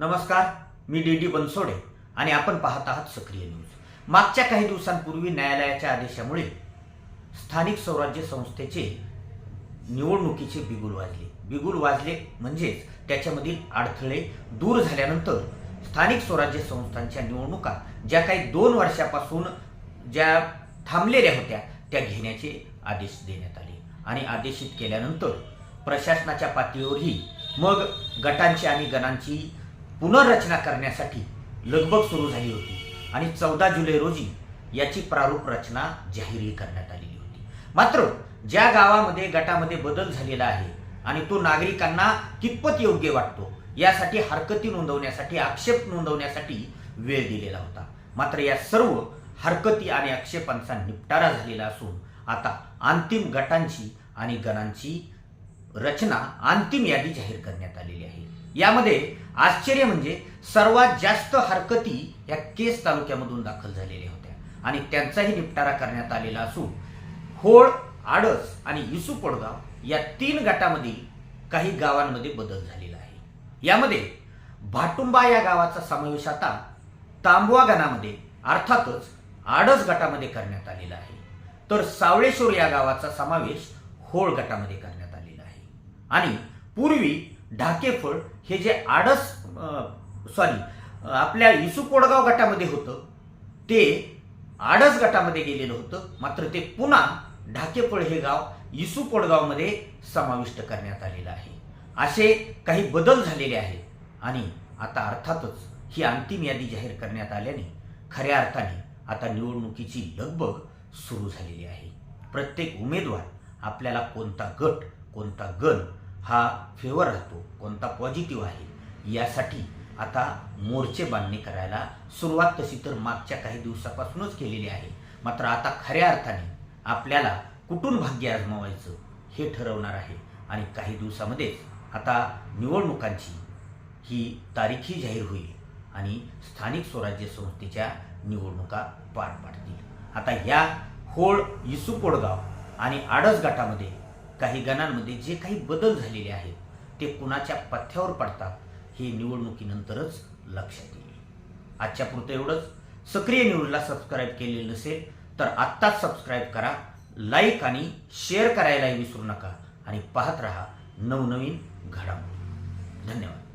नमस्कार मी D D Bansode आणि आपण पाहत आहात सक्रिय न्यूज. मागच्या काही दिवसांपूर्वी न्यायालयाच्या आदेशामुळे स्थानिक स्वराज्य संस्थेचे निवडणुकीचे बिगुल वाजले. बिगुल वाजले म्हणजेच त्याच्यामधील अडथळे दूर झाल्यानंतर स्थानिक स्वराज्य संस्थांच्या निवडणुका ज्या काही दोन वर्षापासून ज्या थांबलेल्या होत्या त्या घेण्याचे आदेश देण्यात आले. आणि आदेशित केल्यानंतर प्रशासनाच्या पातळीवरही मग गटांची आणि गणांची पुनर्रचना करण्यासाठी लगबग सुरू झाली होती आणि चौदा जुलै रोजी याची प्रारूप रचना जाहीरही करण्यात आलेली होती. मात्र ज्या गावामध्ये गटामध्ये बदल झालेला आहे आणि तो नागरिकांना कितपत योग्य वाटतो यासाठी हरकती नोंदवण्यासाठी आक्षेप नोंदवण्यासाठी वेळ दिलेला होता. मात्र या सर्व हरकती आणि आक्षेपांचा निपटारा झालेला असून आता अंतिम गटांची आणि गणांची रचना अंतिम यादी जाहीर करण्यात आलेली आहे. यामध्ये आश्चर्य म्हणजे सर्वात जास्त हरकती या केस तालुक्यामधून दाखल झालेल्या होत्या. आणि त्यांचाही निपटारा करण्यात आलेला असून होळ आडस आणि इसू पडगाव या तीन गटामधील काही गावांमध्ये बदल झालेला आहे. यामध्ये भाटुंबा या गावाचा समावेश आता तांबवा गणामध्ये अर्थातच आडस गटामध्ये करण्यात आलेला आहे. तर सावळेश्वर या गावाचा समावेश होळ गटामध्ये करण्यात आलेला आहे. आणि पूर्वी ढाकेफळ हे जे आडस सॉरी आपल्या इसू कोडगाव गटामध्ये होतं ते आडस गटामध्ये गेलेलं होतं. मात्र ते पुन्हा ढाकेफळ हे गाव इसू कोडगावमध्ये समाविष्ट करण्यात आलेलं आहे. असे काही बदल झालेले आहेत. आणि आता अर्थातच ही अंतिम यादी जाहीर करण्यात आल्याने खऱ्या अर्थाने आता निवडणुकीची लगबग सुरू झालेली आहे. प्रत्येक उमेदवार आपल्याला कोणता गट कोणता गण हा फेवर राहतो कोणता पॉझिटिव्ह आहे यासाठी आता मोर्चे बांधणी करायला सुरुवात तशी तर मागच्या काही दिवसापासूनच केलेली आहे. मात्र आता खऱ्या अर्थाने आपल्याला कुठून भाग्य आजमावायचं हे ठरवणार आहे. आणि काही दिवसामध्येच आता निवडणुकांची ही तारीखही जाहीर होईल आणि स्थानिक स्वराज्य संस्थेच्या निवडणुका पार पाडतील. आता या होळ इसू कोडगाव आणि आडस गटामध्ये काही गणांमध्ये जे काही बदल झालेले आहेत ते कुणाच्या पथ्यावर पडतात हे निवडणुकीनंतरच लक्षात येईल. आजच्या पुरतं एवढंच. सक्रिय न्यूजला सबस्क्राईब केलेलं नसेल तर आत्ताच सबस्क्राईब करा लाईक आणि शेअर करायलाही विसरू नका आणि पाहत रहा नवनवीन घडामोडी. धन्यवाद.